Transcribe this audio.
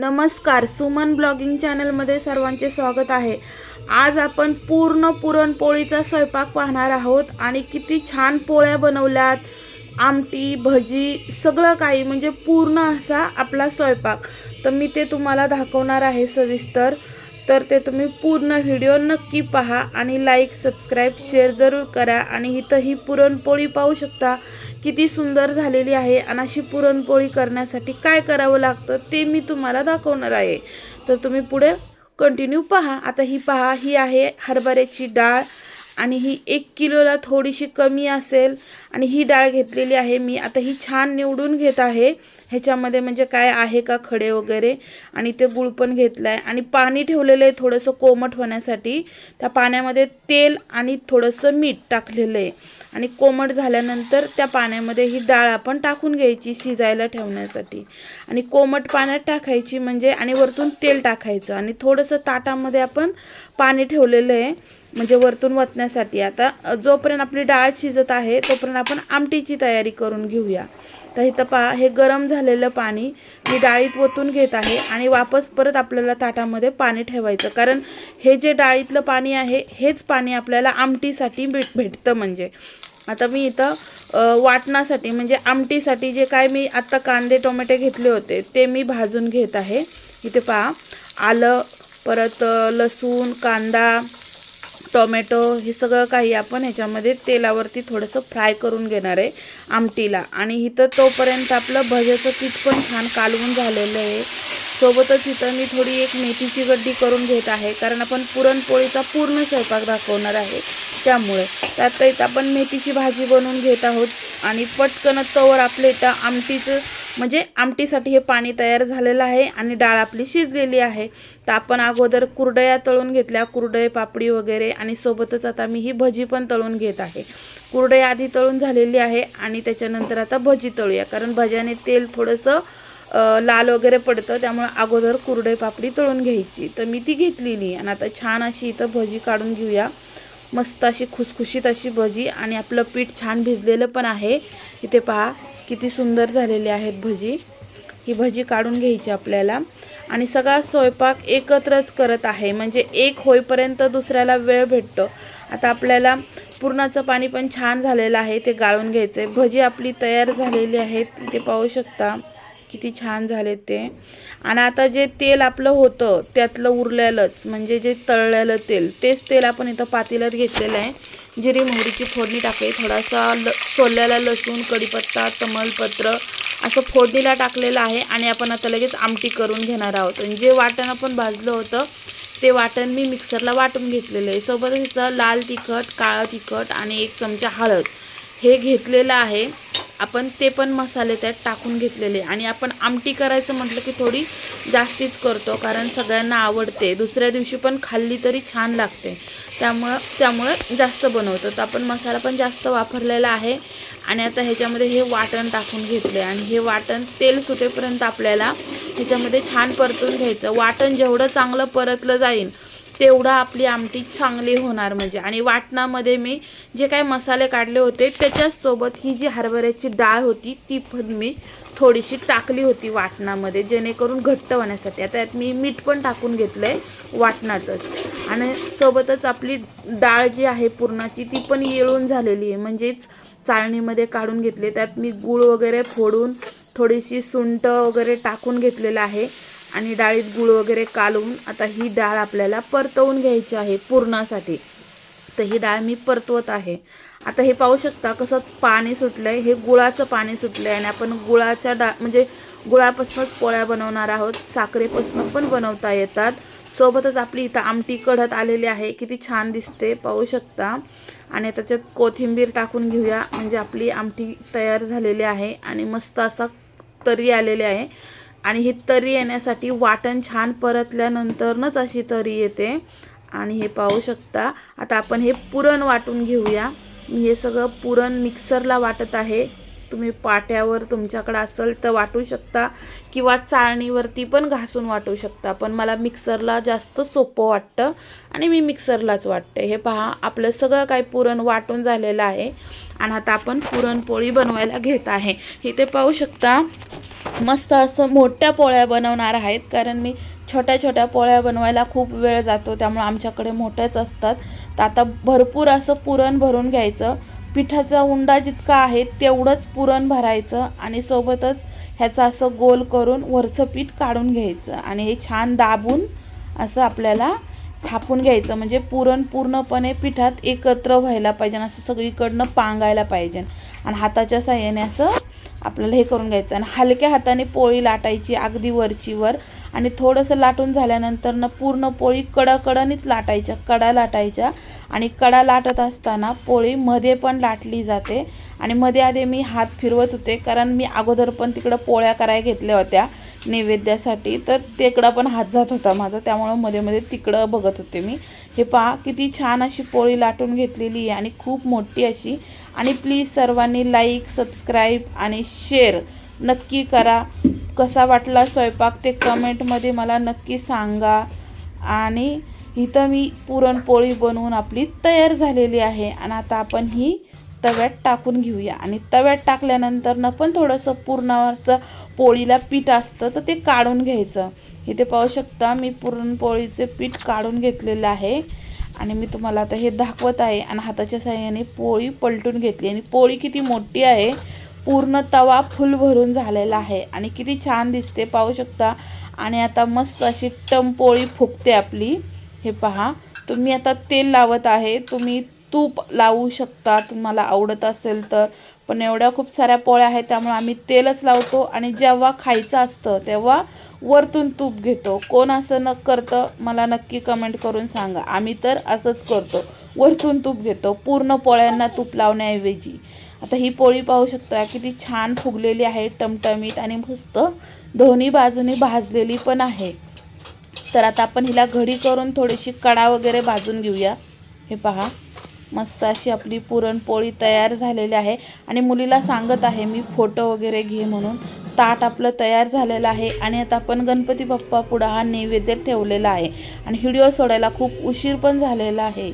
नमस्कार सुमन ब्लॉगिंग चॅनलमध्ये सर्वांचे स्वागत आहे. आज आपण पूर्ण पुरणपोळीचा स्वयंपाक पाहणार आहोत आणि किती छान पोळ्या बनवल्यात आमटी भजी सगळं काही म्हणजे पूर्ण असा आपला स्वयंपाक. तर मी ते तुम्हाला दाखवणार आहे सविस्तर. तर ते तुम्ही पूर्ण व्हिडिओ नक्की पहा आणि लाईक सबस्क्राईब शेअर जरूर करा. आणि इथं ही पुरणपोळी पाहू शकता किती सुंदर झालेली आहे आणि अशी पुरणपोळी करण्यासाठी काय करावं लागतं ते मी तुम्हाला दाखवणार आहे. तर तुम्ही पुढे कंटिन्यू पहा. आता ही पहा ही आहे हरभऱ्याची डाळ. आणि ही एक किलोला थोडीशी कमी असेल आणि ही डाळ घेतलेली आहे मी. आता ही छान निवडून घेत आहे. ह्याच्यामध्ये म्हणजे काय आहे का खडे वगैरे? आणि ते गुळ पण घेतलं आहे आणि पाणी ठेवलेलं आहे थोडंसं कोमट होण्यासाठी. त्या पाण्यामध्ये तेल आणि थोडंसं मीठ टाकलेलं आहे. आणि कोमट झाल्यानंतर त्या पाण्यामध्ये ही डाळ आपण टाकून घ्यायची शिजायला ठेवण्यासाठी. आणि कोमट पाण्यात टाकायची म्हणजे आणि वरतून तेल टाकायचं. आणि थोडंसं ताटामध्ये आपण पाणी ठेवलेलं आहे. म्हणजे वरतून वतण्यासाठी. आता जोपर्यंत आपली डाळ शिजत आहे तोपर्यंत आपण आमटीची तयारी करून घेऊया. तर इथं पहा हे गरम झालेलं पाणी मी डाळीत ओतून घेत आहे आणि वापस परत आपल्याला ताटामध्ये पाणी ठेवायचं. कारण हे जे डाळीतलं पाणी आहे हेच पाणी आपल्याला आमटीसाठी भेट भेटतं म्हणजे. आता मी इथं वाटणासाठी म्हणजे आमटीसाठी जे काय मी आत्ता कांदे टोमॅटो घेतले होते ते मी भाजून घेत आहे. इथे पहा आलं परत लसूण कांदा टोमॅटो हे सगळं काही आपण ह्याच्यामध्ये तेलावरती थोडंसं फ्राय करून घेणार आहे आमटीला. आणि इथं तोपर्यंत आपलं भज्याचं पीठ पण छान कालवून झालेलं आहे. सोबतच इथं मी थोडी एक मेथीची गड्डी करून घेत आहे कारण आपण पुरणपोळीचा पूर्ण स्वयंपाक दाखवणार आहे त्यामुळे. त्यात इथं आपण मेथीची भाजी बनवून घेत आहोत आणि पटकन तवर आपलं इथं आमटीचं म्हणजे आमटीसाठी हे पाणी तयार झालेलं आहे आणि डाळ आपली शिजलेली आहे. तर आपण अगोदर कुरडया तळून घेतल्या कुरडई पापडी वगैरे आणि सोबतच आता मी ही भजी पण तळून घेत आहे. कुरडई आधी तळून झालेली आहे आणि त्याच्यानंतर आता भजी तळूया. कारण भज्याने तेल थोडंसं लाल वगैरे पडतं त्यामुळे अगोदर कुरडई पापडी तळून घ्यायची. तर मी ती घेतलेली आणि आता छान अशी इथं भजी काढून घेऊया. मस्त अशी खुसखुशीत अशी भजी आणि आपलं पीठ छान भिजलेलं पण आहे. इथे पहा किती सुंदर झालेली आहेत भजी. ही भजी काढून घ्यायची आपल्याला. आणि सगळा स्वयंपाक एकत्रच करत आहे. म्हणजे एक होईपर्यंत दुसऱ्याला वेळ भेटतो. आता आपल्याला पुरणाचं पाणी पण छान झालेलं आहे. ते गाळून घ्यायचं आहे भजी आपली तयार झालेली आहेत. ते पाहू शकता किती छान झाले ते. आणि आता जे तेल आपलं होतं त्यातलं उरलेलंच म्हणजे जे तळलेलं तेल तेच तेल आपण इथं पातेल्यात घेतलेलं आहे. जिरी मोहरीची फोडणी टाकली. थोडासा ल सोल्याला लसूण कढीपत्ता तमालपत्र असं फोडणीला टाकलेलं आहे आणि आपण आता लगेच आमटी करून घेणार आहोत. आणि जे वाटण आपण भाजलं होतं ते वाटण मी मिक्सरला वाटून घेतलेलं आहे. सोबतच इथं लाल तिखट काळं तिखट आणि एक चमचा हळद हे घेतलेलं आहे. आपण ते पण मसाले त्यात टाकून घेतलेले. आणि आपण आमटी करायचं म्हटलं की थोडी जास्तीच करतो कारण सगळ्यांना आवडते. दुसऱ्या दिवशी पण खाल्ली तरी छान लागते. त्यामुळं त्यामुळं जास्त बनवतो. तर आपण मसाला पण जास्त वापरलेला आहे. आणि आता ह्याच्यामध्ये हे वाटण टाकून घेतले. आणि हे वाटण तेल सुटेपर्यंत आपल्याला ह्याच्यामध्ये छान परतून घ्यायचं. वाटण जेवढं चांगलं परतलं जाईल तेवढं आपली आमटी चांगली होणार म्हणजे. आणि वाटणामध्ये मी जे काही मसाले काढले होते त्याच्याचसोबत ही जी हरभऱ्याची डाळ होती ती पण मी थोडीशी टाकली होती वाटणामध्ये जेणेकरून घट्ट होण्यासाठी. आता यात मी मीठ पण टाकून घेतलं आहे वाटणातच. आणि सोबतच आपली डाळ जी आहे पुरणाची ती पण येळून झालेली आहे. म्हणजेच चाळणीमध्ये काढून घेतले. त्यात मी गूळ वगैरे फोडून थोडीशी सुंट वगैरे टाकून घेतलेलं आहे. आणि डाळीत गुळ वगैरे कालवून आता ही डाळ आपल्याला परतवून घ्यायची आहे पुरणासाठी. तर ही डाळ मी परतवत आहे. आता हे पाहू शकता कसं पाणी सुटलं आहे हे गुळाचं पाणी सुटलं आहे आणि आपण गुळाच्या डाळ म्हणजे गुळापासूनच पोळ्या बनवणार आहोत. साखरेपासून पण बनवता येतात. सोबतच आपली इथं आमटी कढत आलेली आहे. किती छान दिसते पाहू शकता. आणि त्याच्यात कोथिंबीर टाकून घेऊया. म्हणजे आपली आमटी तयार झालेली आहे आणि मस्त असा तरी आलेली आहे. आणि ही तरी येण्यासाठी वाटण छान परतल्यानंतरनच अशी तरी येते. आणि हे पाहू शकता आता आपण हे पुरण वाटून घेऊया. मी हे सगळं पुरण मिक्सरला वाटत आहे. तुम्ही पाट्यावर तुमच्याकडे असेल तर वाटू शकता किंवा चाळणीवरती पण घासून वाटू शकता. पण मला मिक्सरला जास्त सोपं वाटतं आणि मी मिक्सरलाच वाटते. हे पहा आपलं सगळं काही पुरण वाटून झालेलं आहे. आणि आता आपण पुरणपोळी बनवायला घेत आहे. इथे पाहू शकता मस्त असं मोठ्या पोळ्या बनवणार आहेत. कारण मी छोट्या छोट्या पोळ्या बनवायला खूप वेळ जातो. त्यामुळे आमच्याकडे मोठ्याच असतात. तर आता भरपूर असं पुरण भरून घ्यायचं. पिठाचा उंडा जितका आहे तेवढंच पुरण भरायचं आणि सोबतच ह्याचं असं गोल करून वरचं पीठ काढून घ्यायचं. आणि हे छान दाबून असं आपल्याला थापून घ्यायचं. म्हणजे पुरण पूर्णपणे पिठात एकत्र व्हायला पाहिजे असं सगळीकडनं पांगायला पाहिजे. आणि हाताच्या साह्याने असं आपल्याला हे करून घ्यायचं. आणि हलक्या हाताने पोळी लाटायची अगदी वरची वर. आणि थोडंसं लाटून झाल्यानंतर ना पूर्ण पोळी कडाकडनीच लाटायच्या कडा लाटायच्या. आणि कडा लाटत असताना पोळी मध्ये पण लाटली जाते. आणि मध्ये आधी मी हात फिरवत होते कारण मी अगोदर पण तिकडं पोळ्या करायला घेतल्या होत्या नैवेद्यासाठी. तर तिकडं पण हात जात होता माझा त्यामुळं मध्ये मध्ये तिकडं बघत होते मी. हे पहा किती छान अशी पोळी लाटून घेतलेली आहे आणि खूप मोठी अशी. आणि प्लीज सर्वांनी लाईक सबस्क्राईब आणि शेअर नक्की करा. कसा वाटला स्वयंपाक ते कमेंटमध्ये मला नक्की सांगा. आणि इथं मी पुरणपोळी बनवून आपली तयार झालेली आहे. आणि आता आपण ही तव्यात टाकून घेऊया. आणि तव्यात टाकल्यानंतर न पण थोडंसं पुरणाचं पोळीला पीठ असतं तर ते काढून घ्यायचं. इथे पाहू शकता मी पुरणपोळीचे पीठ काढून घेतलेलं आहे. आणि मी तुम्हाला आता हे दाखवत आहे आणि हाताच्या साह्याने पोळी पलटून घेतली. आणि पोळी किती मोठी आहे पूर्ण तवा फुल भरून झालेला आहे. आणि किती छान दिसते पाहू शकता. आणि आता मस्त अशी टम पोळी फुगते आपली. हे पहा तुम्ही आता तेल लावत आहे तुम्ही तूप लावू शकता तुम्हाला आवडत असेल तर. पण एवढ्या खूप साऱ्या पोळ्या आहेत त्यामुळे आम्ही तेलच लावतो आणि जेव्हा खायचं असतं तेव्हा वरतून तूप घेतो. कोण असं न करतं मला नक्की कमेंट करून सांगा. आम्ही तर असंच करतो. वरतून तूप घेतो. पूर्ण पोळ्यांना तूप लावण्याऐवजी. आता ही पोळी पाहू शकता किती छान फुगलेली आहे टमटमीत आणि मस्त. दोन्ही बाजूनी भाजलेली पण आहे. तर आता आपण हिला घडी करून थोडीशी कडा वगैरे भाजून घेऊया. हे पहा. मस्त अशी आपली पुरणपोळी तयार झालेली आहे. आणि मुलीला सांगत आहे मी फोटो वगैरे घे म्हणून. ताट आपलं तयार झालेलं आहे आणि आता आपण गणपती बाप्पा पुढं हा नैवेद्य ठेवलेला आहे. आणि व्हिडिओ सोडायला खूप उशीर पण झालेला आहे.